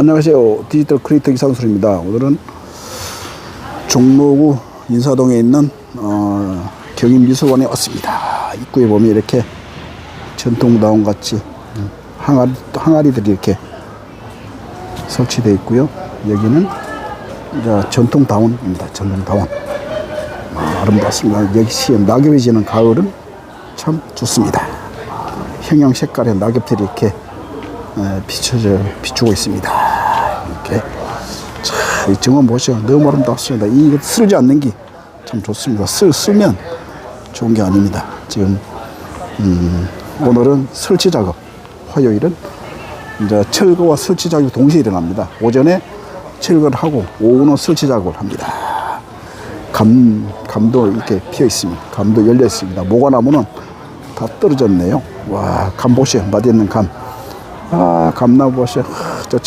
안녕하세요. 디지털 크리에이터 이상술입니다. 오늘은 종로구 인사동에 있는 어, 경인미술관에 왔습니다. 입구에 보면 이렇게 전통다운 같이 음, 항아리, 항아리들이 이렇게 설치되어 있고요. 여기는 이제 전통 다원입니다. 전통 다원. 아, 아름답습니다. 역시 낙엽이 지는 가을은 참 좋습니다. 형형 색깔의 낙엽들이 이렇게 에, 비춰져 비추고 있습니다. 이렇게 자, 이 정원 보시죠. 너무 아름답습니다. 이 쓸지 않는 게 참 좋습니다. 쓰, 쓰면 좋은 게 아닙니다. 지금 음, 오늘은 설치 작업, 화요일은 이제 철거와 설치 작업이 동시에 일어납니다. 오전에 철거를 하고 오후는 설치 작업을 합니다. 감, 감도 이렇게 피어 있습니다. 감도 열려 있습니다. 모과나무는 다 떨어졌네요. 와, 감 보시오. 맛있는 감. 아, 감나무 보시오. 하, 저 청-